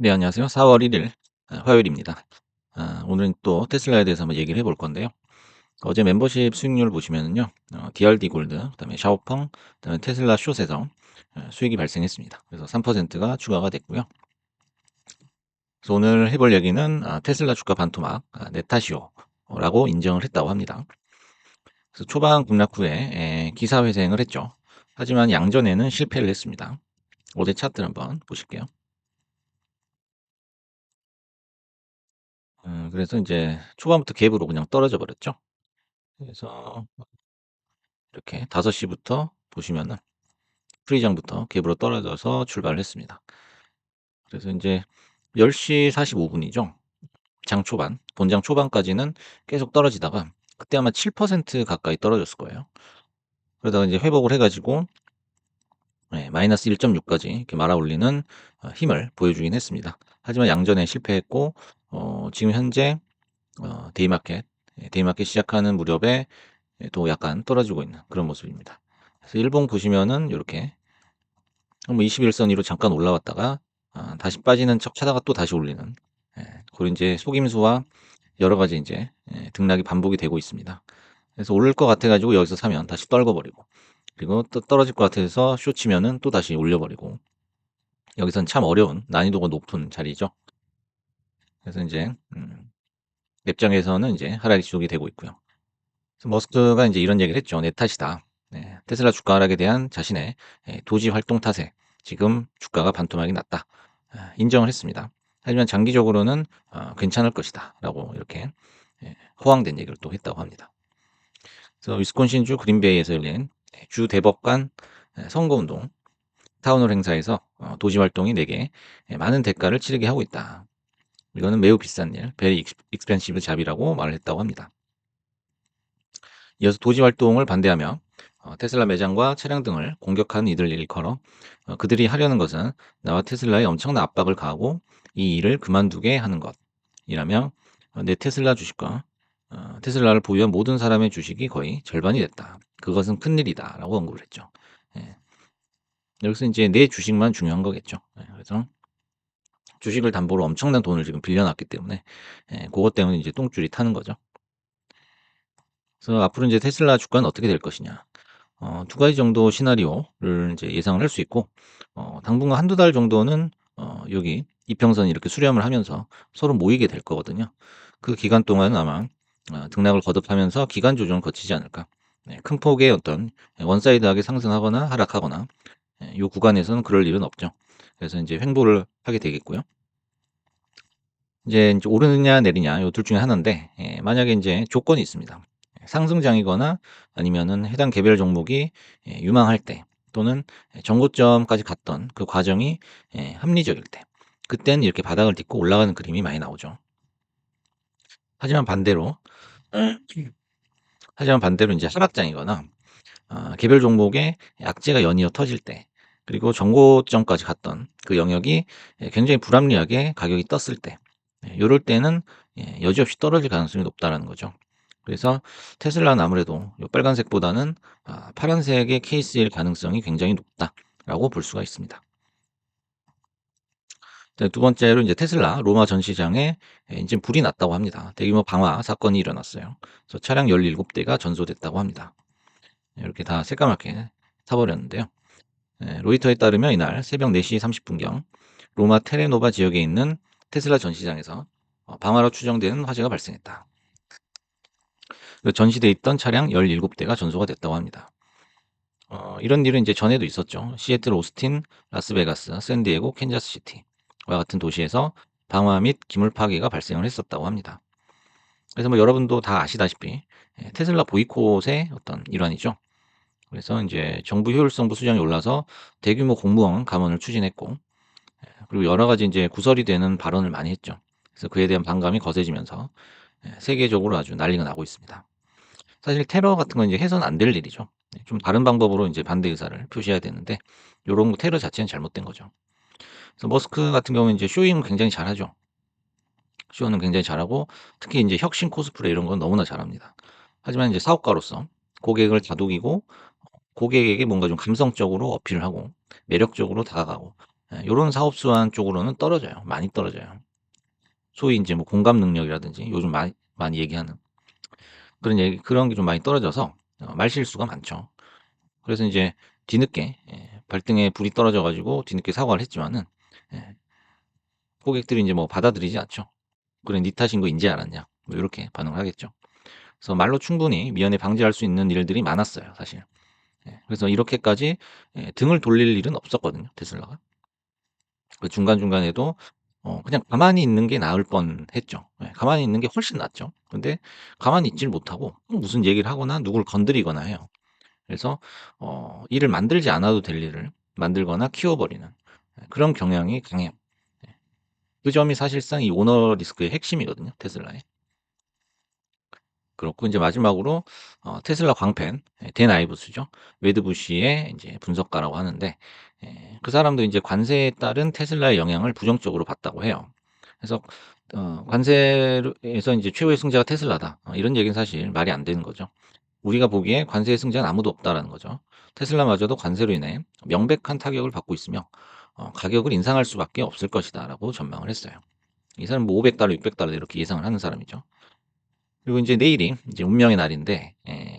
네 안녕하세요. 4월 1일 아 화요일입니다. 아 오늘은 또 테슬라에 대해서 한번 얘기를 해볼 건데요. 어제 멤버십 수익률 보시면은요. 어 DRD 골드 그다음에 샤오펑 그다음에 테슬라 숏에서 어 수익이 발생했습니다. 그래서 3%가 추가가 됐고요. 그래서 오늘 해볼 얘기는 아 테슬라 주가 반토막 탓이오라고 인정을 했다고 합니다. 그래서 초반 급락 후에 에 기사 회생을 했죠. 하지만 양전에는 실패를 했습니다. 어제 차트를 한번 보실게요. 음 그래서 인제 초반부터 갭으로 그냥 떨어져 버렸죠. 그래서 이렇게 5 시부터 보시면은 프리장부터 갭으로 떨어져서 출발을 했습니다. 그래서 인제 10 시 45 분이죠. 장 초반, 본장 초반까지는 계속 떨어지다가 그때 아마 7% 가까이 떨어졌을 거예요. 그러다가 인제 회복을 해 가지고 예 마이너스 1.6 까지 이렇게 말아 올리는 어 힘을 보여주긴 했습니다. 하지만 양전에 실패했고 어 지금 현재 어 데이마켓 예 데이마켓 시작하는 무렵에 예또 약간 떨어지고 있는 그런 모습입니다. 그래서 일봉 보시면은 요렇게 뭐 21선 위로 잠깐 올라왔다가 아 다시 빠지는 척 하다가 또 다시 올리는 예 고런 인제 속임수와 여러 가지 인제 예 등락이 반복이 되고 있습니다. 그래서 오를 것 같아 가지고 여기서 사면 다시 떨궈 버리고 그리고 또 떨어질 것 같아서 숏 치면은 또 다시 올려 버리고 여기선 참 어려운 난이도가 높은 자리죠. 그래서 인제 음 랩장에서는 인제 하락이 지속이 되고 있고요. 머스크가 인제 이런 얘기를 했죠. "내 탓이다." 네. 테슬라 주가 하락에 대한 자신의 예 도지 활동 탓에 지금 주가가 반토막이 났다. 아 인정을 했습니다. 하지만 장기적으로는 어 "괜찮을 것이다."라고 이렇게 예 호황된 얘기를 또 했다고 합니다. 그래서 위스콘신주 그린베이에서 열린 예주 대법관 예 선거운동 타운홀 행사에서 어 "도지 활동이 내게 예 많은 대가를 치르게 하고 있다. 이거는 매우 비싼 일, very expensive job이라고 말을 했다고 합니다. 이어서 도지 활동을 반대하며 어 테슬라 매장과 차량 등을 공격하는 이들 일컬어 어 그들이 하려는 것은 나와 테슬라에 엄청난 압박을 가하고 이 일을 그만두게 하는 것이라며 어내 테슬라 주식과 어 테슬라를 보유한 모든 사람의 주식이 거의 절반이 됐다. 그것은 큰일이다 라고 언급을 했죠. 예. 여기서 인제 내 주식만 중요한 거겠죠. 예 그래서 주식을 담보로 엄청난 돈을 지금 빌려 놨기 때문에 예 고것 때문에 인제 똥줄이 타는 거죠. 그래서 앞으로 인제 테슬라 주가는 어떻게 될 것이냐. 어 두 가지 정도 시나리오를 인제 예상을 할 수 있고 어 당분간 한두 달 정도는 어 여기 이평선이 이렇게 수렴을 하면서 서로 모이게 될 거거든요. 그 기간 동안은 아마 아 등락을 거듭하면서 기간 조정을 거치지 않을까. 네 큰 폭의 어떤 예 원사이드하게 상승하거나 하락하거나 예요 구간에서는 그럴 일은 없죠. 그래서 인제 횡보를 하게 되겠고요. 이제 인제 오르느냐 내리냐 요 둘 중에 하나인데 예 만약에 인제 조건이 있습니다. 예 상승장이거나 아니면은 해당 개별 종목이 예 유망할 때 또는 예 전고점까지 갔던 그 과정이 예 합리적일 때 그때는 이렇게 바닥을 딛고 올라가는 그림이 많이 나오죠. 하지만 반대로 하지만 반대로 인제 하락장이거나 아 개별 종목의 약재가 연이어 터질 때 그리고 전고점까지 갔던 그 영역이 예 굉장히 불합리하게 가격이 떴을 때예 요럴 때는 예 여지없이 떨어질 가능성이 높다라는 거죠. 그래서 테슬라는 아무래도 요 빨간색보다는 아 파란색의 케이스일 가능성이 굉장히 높다라고 볼 수가 있습니다. 네두 번째로 인제 테슬라 로마 전시장에 예 인제 불이 났다고 합니다. 대규모 방화 사건이 일어났어요. 그래서 차량 17 대가 전소됐다고 합니다. 이렇게 다 새까맣게 타 버렸는데요. 예 로이터에 따르면 이날 새벽 4시 30 분경 로마 테레노바 지역에 있는 테슬라 전시장에서 어 방화로 추정되는 화재가 발생했다. 그 전시돼 있던 차량 17 대가 전소가 됐다고 합니다. 어 이런 일은 인제 전에도 있었죠. 시애틀, 오스틴, 라스베가스, 샌디에고, 캔자스시티와 같은 도시에서 방화 및 기물 파괴가 발생을 했었다고 합니다. 그래서 뭐 여러분도 다 아시다시피 예 테슬라 보이콧의 어떤 일환이죠. 그래서 인제 정부 효율성 부 수정이 올라서 대규모 공무원 감원을 추진했고 예 그리고 여러 가지 인제 구설이 되는 발언을 많이 했죠. 그래서 그에 대한 반감이 거세지면서 예 세계적으로 아주 난리가 나고 있습니다. 사실 테러 같은 건 이제 해서는 안될 일이죠. 네좀 다른 방법으로 인제 반대 의사를 표시해야 되는데 거 테러 자체는 잘못된 거죠. 그래서 머스크 같은 경우는 인제 쇼잉을 굉장히 잘하죠. 쇼는 굉장히 잘하고 특히 인제 혁신 코스프레 이런 건 너무나 잘합니다. 하지만 인제 사업가로서 고객을 다독이고 고객에게 뭔가 좀 감성적으로 어필을 하고 매력적으로 다가가고 예 요런 사업 수완 쪽으로는 떨어져요. 많이 떨어져요. 소위 인제 뭐 공감 능력이라든지 요즘 많이 많이 얘기하는 그런 얘기 그런 게 좀 많이 떨어져서 어 말실수가 많죠. 그래서 인제 뒤늦게 예 발등에 불이 떨어져 가지고 뒤늦게 사과를 했지만은 예 고객들이 인제 뭐 받아들이지 않죠. "그래 네 탓인 거 인지 알았냐." 뭐 요렇게 반응을 하겠죠. 그래서 말로 충분히 미연에 방지할 수 있는 일들이 많았어요 사실. 예 그래서 이렇게까지 예 등을 돌릴 일은 없었거든요 테슬라가. 그 중간중간에도 어 그냥 가만히 있는 게 나을 뻔 했죠. 예 가만히 있는 게 훨씬 낫죠. 근데 가만히 있지를 못하고 꼭 무슨 얘기를 하거나 누구를 건드리거나 해요. 그래서 어 일을 만들지 않아도 될 일을 만들거나 키워 버리는 예 그런 경향이 강해요. 예. 그 점이 사실상 이 오너 리스크의 핵심이거든요 테슬라의. 그렇고 인제 마지막으로 어 테슬라 광팬 예댄 아이브스죠. 웨드 부시의 인제 분석가라고 하는데 예그 사람도 인제 관세에 따른 테슬라의 영향을 부정적으로 봤다고 해요. 그래서 어 "관세로 에서 인제 최후의 승자가 테슬라다." 어 이런 얘기는 사실 말이 안 되는 거죠. 우리가 보기에 "관세의 승자는 아무도 없다."라는 거죠. "테슬라마저도 관세로 인해 명백한 타격을 받고 있으며 어 가격을 인상할 수밖에 없을 것이다."라고 전망을 했어요. 이 사람은 뭐 $500 $600 이렇게 예상을 하는 사람이죠. 그리고 인제 내일이 이제 운명의 날인데 예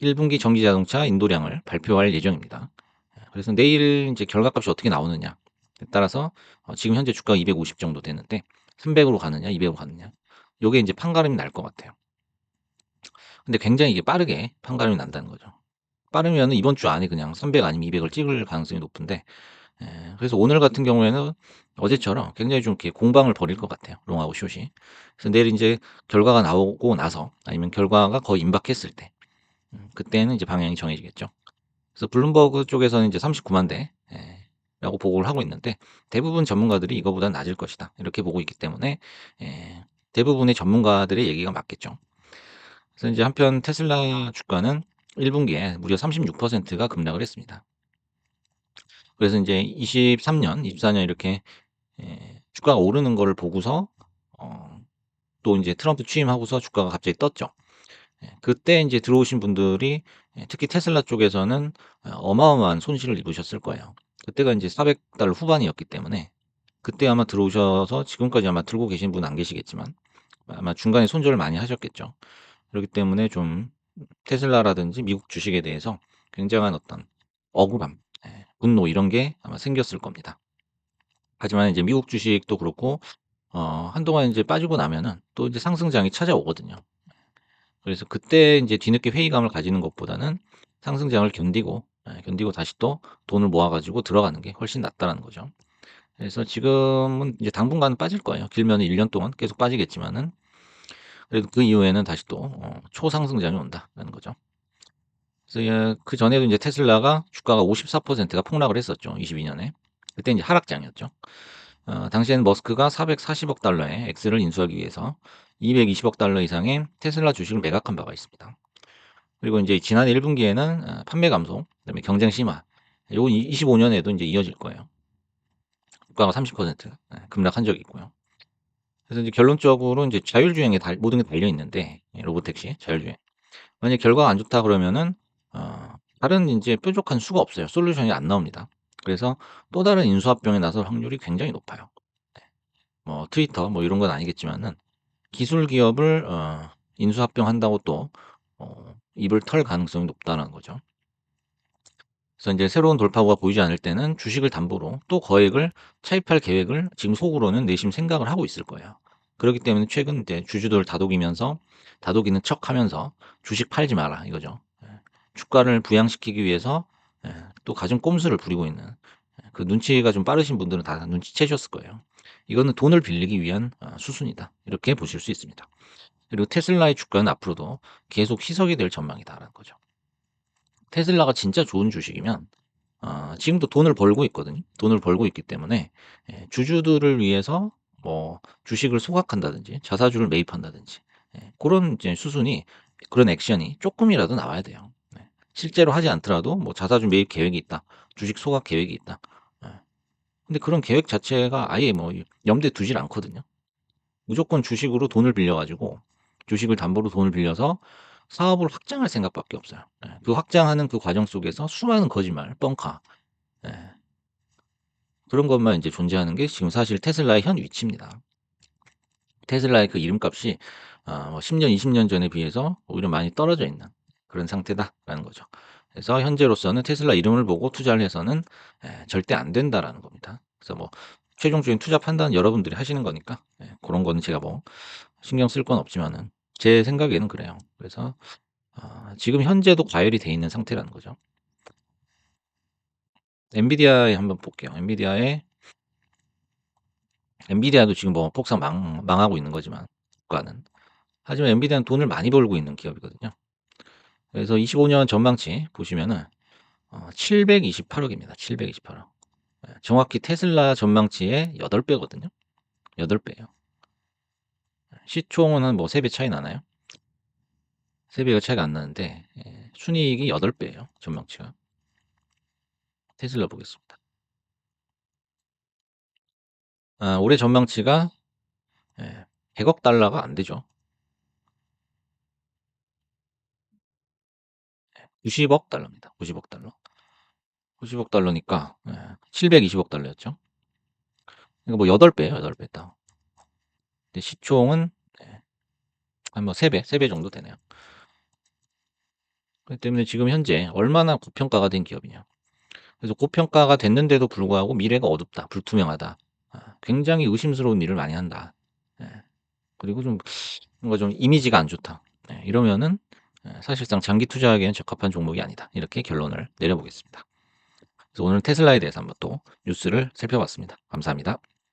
1 분기 전기 자동차 인도량을 발표할 예정입니다. 예 그래서 내일 인제 결과값이 어떻게 나오느냐에 따라서 어 지금 현재 주가가 250 정도 되는데 300 으로 가느냐 200 으로 가느냐 요게 인제 판가름이 날 것 같아요. 근데 굉장히 이게 빠르게 판가름이 난다는 거죠. 빠르면은 이번 주 안에 그냥 300 아니면 200을 찍을 가능성이 높은데 예 그래서 오늘 같은 경우에는 어제처럼 굉장히 좀 이렇게 공방을 벌일 것 같아요 롱하고 숏이. 그래서 내일 인제 결과가 나오고 나서 아니면 결과가 거의 임박했을 때음 그때는 이제 방향이 정해지겠죠. 그래서 블룸버그 쪽에서는 이제 390,000대예 라고 보고를 하고 있는데 대부분 전문가들이 "이거보단 낮을 것이다." 이렇게 보고 있기 때문에 예 대부분의 전문가들의 얘기가 맞겠죠. 그래서 인제 한편 테슬라 주가는 1 분기에 무려 36%가 급락을 했습니다. 그래서 인제 23년, 24년 이렇게 예 주가가 오르는 거를 보고서 어또 인제 트럼프 취임하고서 주가가 갑자기 떴죠. 예 그때 인제 들어오신 분들이 예 특히 테슬라 쪽에서는 어 어마어마한 손실을 입으셨을 거예요. 그때가 인제 $400 후반이었기 때문에 그때 아마 들어오셔서 지금까지 아마 들고 계신 분은 안 계시겠지만 아마 중간에 손절을 많이 하셨겠죠. 그렇기 때문에 좀 테슬라라든지 미국 주식에 대해서 굉장한 어떤 억울함, 예 분노 이런 게 아마 생겼을 겁니다. 하지만 인제 미국 주식도 그렇고 어 한동안 인제 빠지고 나면은 또 이제 상승장이 찾아오거든요. 그래서 그때 인제 뒤늦게 회의감을 가지는 것보다는 상승장을 견디고 예 견디고 다시 또 돈을 모아 가지고 들어가는 게 훨씬 낫다라는 거죠. 그래서 지금은 이제 당분간은 빠질 거예요. 길면은 1년 동안 계속 빠지겠지만은 그래도 그 이후에는 다시 또 어 초상승장이 온다라는 거죠. 그래서 예 그전에도 인제 테슬라가 주가가 54%가 폭락을 했었죠 22년에. 그때 인제 하락장이었죠. 어 당시에는 머스크가 $4,400,000,000 의 엑스를 인수하기 위해서 $2,200,000,000 이상의 테슬라 주식을 매각한 바가 있습니다. 그리고 인제 지난해 1 분기에는 어 판매 감소 그다음에 경쟁 심화 요건 이 25년에도 인제 이어질 거예요. 주가가 30%예 급락한 적이 있고요. 그래서 이제 결론적으로 인제 자율주행에 달 모든 게 달려 있는데 예 로보택시, 자율주행. 만약에 결과가 안 좋다 그러면은 어 다른 인제 뾰족한 수가 없어요. 솔루션이 안 나옵니다. 그래서 또 다른 인수합병에 나설 확률이 굉장히 높아요. 네. 뭐 트위터 뭐 이런 건 아니겠지만은 기술 기업을 어 인수합병한다고 또 어 입을 털 가능성이 높다라는 거죠. 그래서 인제 새로운 돌파구가 보이지 않을 때는 주식을 담보로 또 거액을 차입할 계획을 지금 속으로는 내심 생각을 하고 있을 거예요. 그렇기 때문에 최근 이제 주주들을 다독이면서 다독이는 척하면서 "주식 팔지 마라." 이거죠. 예. 주가를 부양시키기 위해서 예또 갖은 꼼수를 부리고 있는 예그 눈치가 좀 빠르신 분들은 다 눈치채셨을 거예요. "이거는 돈을 빌리기 위한 어 수순이다." 이렇게 보실 수 있습니다. 그리고 테슬라의 주가는 앞으로도 계속 희석이 될 전망이다라는 거죠. 테슬라가 진짜 좋은 주식이면 어 지금도 돈을 벌고 있거든요. 돈을 벌고 있기 때문에 예 주주들을 위해서 뭐 주식을 소각한다든지 자사주를 매입한다든지 예 고런 이제 수순이 그런 액션이 쪼끔이라도 나와야 돼요. 네. 실제로 하지 않더라도 뭐 자사주 매입 계획이 있다. 주식 소각 계획이 있다. 예. 근데 그런 계획 자체가 아예 뭐이 염두에 두질 않거든요. 무조건 주식으로 돈을 빌려 가지고 주식을 담보로 돈을 빌려서 사업을 확장할 생각밖에 없어요. 예. 그 확장하는 그 과정 속에서 수많은 거짓말, 뻥카 예. 그런 것만 인제 존재하는 게 지금 사실 테슬라의 현 위치입니다. 테슬라의 그 이름값이 어뭐10 년, 20년 전에 비해서 오히려 많이 떨어져 있는 그런 상태다라는 거죠. 그래서 현재로서는 테슬라 이름을 보고 투자를 해서는 예 절대 안 된다라는 겁니다. 그래서 뭐 최종적인 투자 판단은 여러분들이 하시는 거니까 예 고런 거는 제가 뭐 신경 쓸 건 없지만은 제 생각에는 그래요. 그래서 어 지금 현재도 과열이 돼 있는 상태라는 거죠. 엔비디아에 한번 볼게요. 엔비디아에 엔비디아도 지금 뭐 폭삭 망 망하고 있는 거지만 주가는. 하지만 엔비디아는 돈을 많이 벌고 있는 기업이거든요. 그래서 25년 전망치 보시면은 어 728억 입니다. 728억. 예 정확히 테슬라 전망치의 8 배거든요. 8 배예요. 시총은 한뭐 3배 차이 나나요? 3 배가 차이가 안 나는데 예 순이익이 8 배예요, 전망치가. 테슬라 보겠습니다. 아 올해 전망치가 예 100억 달러가 안 되죠. 90억 달러입니다. 90억 달러. 90억 달러니까 예 720억 달러였죠. 그러니까 뭐8 배예요, 8배 딱. 근데 시총은 예한뭐 3 배, 3배 정도 되네요. 그렇기 때문에 지금 현재 얼마나 고평가가 된 기업이냐. 그래서 고평가가 됐는데도 불구하고 미래가 어둡다, 불투명하다. 아 굉장히 의심스러운 일을 많이 한다. 예. 그리고 좀 뭔가 좀 이미지가 안 좋다. 예 이러면은 예 사실상 장기 투자하기에는 적합한 종목이 아니다. 이렇게 결론을 내려보겠습니다. 그래서 오늘 테슬라에 대해서 한번 또 뉴스를 살펴봤습니다. 감사합니다.